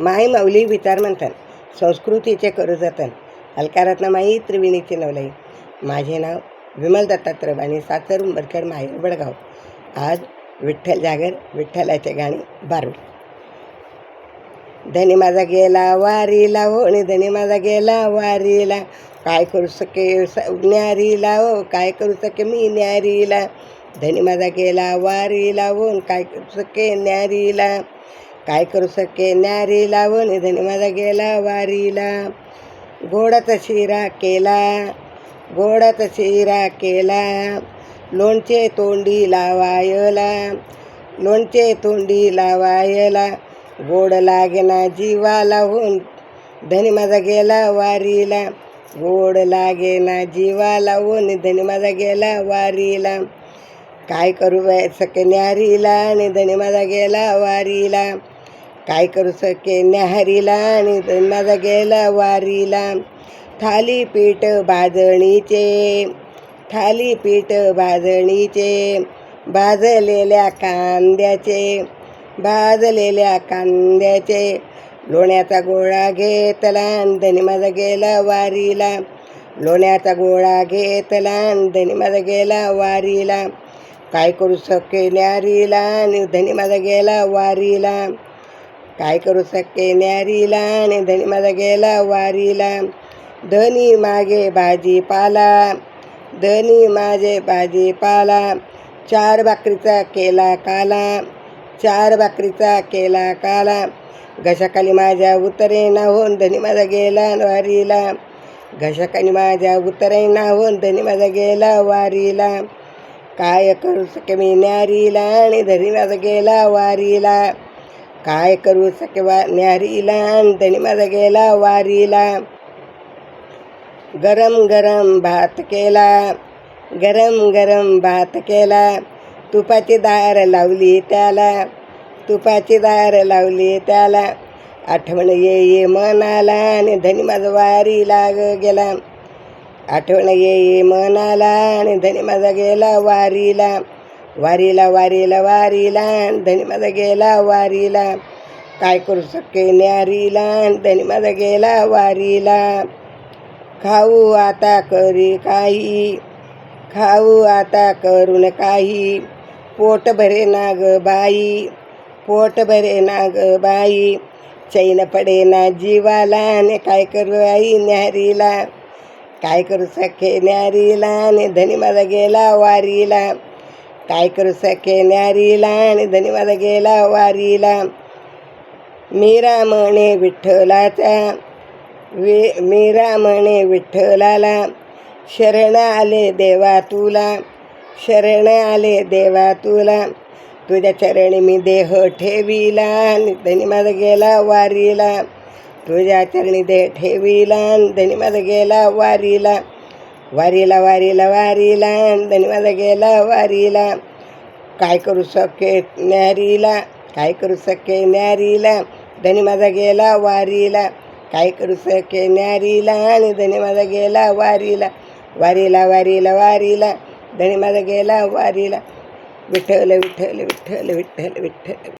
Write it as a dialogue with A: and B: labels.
A: माई माऊली विचार म्हणतात. संस्कृतीचे करू जतन अलकारात्न माई त्रिवेणीचे नवलाई. माझे नाव विमल दत्तात्रय आणि सासर उंबरकर माहेर बडगाव आज विठ्ठल जागर विठ्ठलाचे गाणे बारू धनी माझा गेला वारीला होणे आणि धनी माझा गेला वारीला. काय करू सके स- न्यारीला हो काय करू सके मी न्यारीला. धनी माझा गेला वारीला होऊन काय करू सके न्यारीला. काय करू सके? न्यारी लावून धनी माझा गेला वारीला. गोडाचा शिरा केला. गोडाचा शिरा केला. लोणचे तोंडी लावायला. लोणचे तोंडी लावायला. गोड लागेना जीवाला होऊन धनी माझा गेला वारीला. गोड लागेना जीवाला होऊन धनी माझा गेला वारीला. काय करू बाय सके न्यारीला आणि धनी माझा गेला वारीला. काय करू सके? न्याहारीला आणि धनी माझा गेला वारीला थालीपीठ भाजणीचे. थालीपीठ भाजणीचे. भाजलेल्या कांद्याचे. भाजलेल्या कांद्याचे. लोण्याचा गोळा घेतला आणि धनी माझा गेला वारीला लोण्याचा गोळा घेतला आणि धनी माझा गेला वारीला काय करू सके न्यारीला आणि धनी माझा गेला वारीला काय करू सके न्यारीला आणि धनी माझा गेला वारीला. धनी मागे भाजीपाला धनी माझे भाजीपाला. चार भाकरीचा केला काला चार भाकरीचा केला काला. घशाखाली माझ्या उतरे नाहून धनी माझा गेला वारीला. घशाखाली माझ्या उतरे नाहून धनी माझा गेला वारीला. काय करू सके मी न्यारीला आणि धनी माझा गेला वारीला. काय करू सकेवा न्यारीला आणि धनी माझा गेला वारीला. गरम गरम भात केला गरम गरम भात केला. तुपाची दार लावली त्याला तुपाची दार लावली त्याला. आठवण ये ये मनाला आणि धनी माझा वारी लाग गेला. आठवण ये ये मनाला आणि धनी माझा गेला वारीला. वारीला वारीला वारीला धनी माझा गेला वारीला. काय करू सके न्यारीला धनी माझा गेला वारीला. खाऊ आता करी काही खाऊ आता करून काही. पोट भरे ना बाई पोट भरे ना बाई. चैन पडे ना जीवाला आणि काय करू आई न्यारीला. काय करू सखे न्यारीला आणि धनी माझा गेला वारीला. काय करू सके न्यारीला आणि धनी गेला वारीला? मीरा म्हणे विठ्ठलाचा वि मीरा म्हणे विठ्ठलाला शरण आले देवा तुला शरण आले देवा तुला. तुझ्या चरणी मी देह ठेविला आणि धनी माझा गेला वारीला. तुझ्या चरणी देह ठेविला आणि धनी माझा गेला वारीला. वारीला वारीला वारीला आणि गेला वारीला. काय करू सके न्यारीला काय करू सके न्यारीला धनी माझा गेला वारीला. काय करू सके न्यारीला आणि धनी माझा गेला वारीला. वारीला वारीला वारीला धनी माझा गेला वारीला. विठ्ठल विठ्ठल विठ्ठल विठ्ठल विठ्ठल.